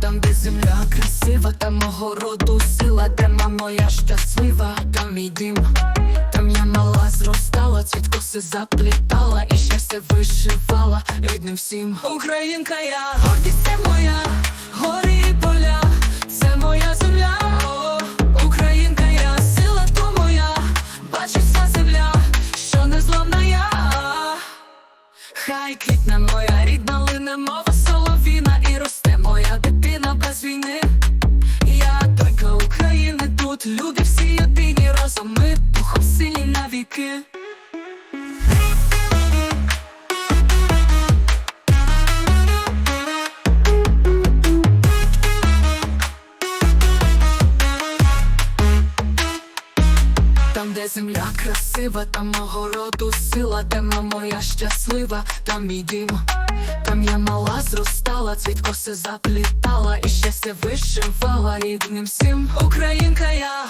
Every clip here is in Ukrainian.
Там, де земля красива, там мого роду сила, де моя щаслива, там мій дім, там я мала зростала, цвіт коси заплітала і щастя вишивала. Рідним всім. Українка я, гордість це моя, квітне моя рідна лине мова Там, де земля красива, там мого роду сила, де мама моя щаслива, там мій дім, там я мала зростала, цвіт коси заплітала і щастя вишивала рідним всім. Українка я,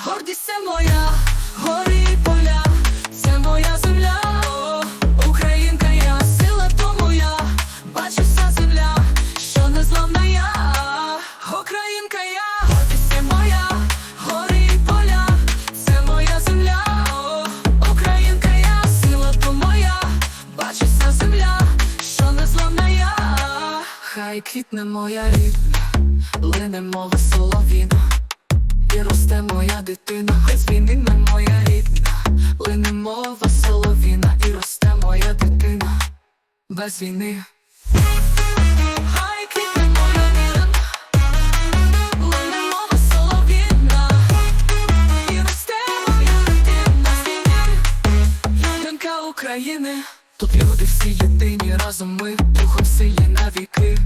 хай квітне моя рідна, лине мова соловіна. І росте моя дитина. Хай квітне моя рідна, лине мова соловіна, і росте моя дитина, без війни. України, тут люди всі єдині, разом ми духом сильні навіки.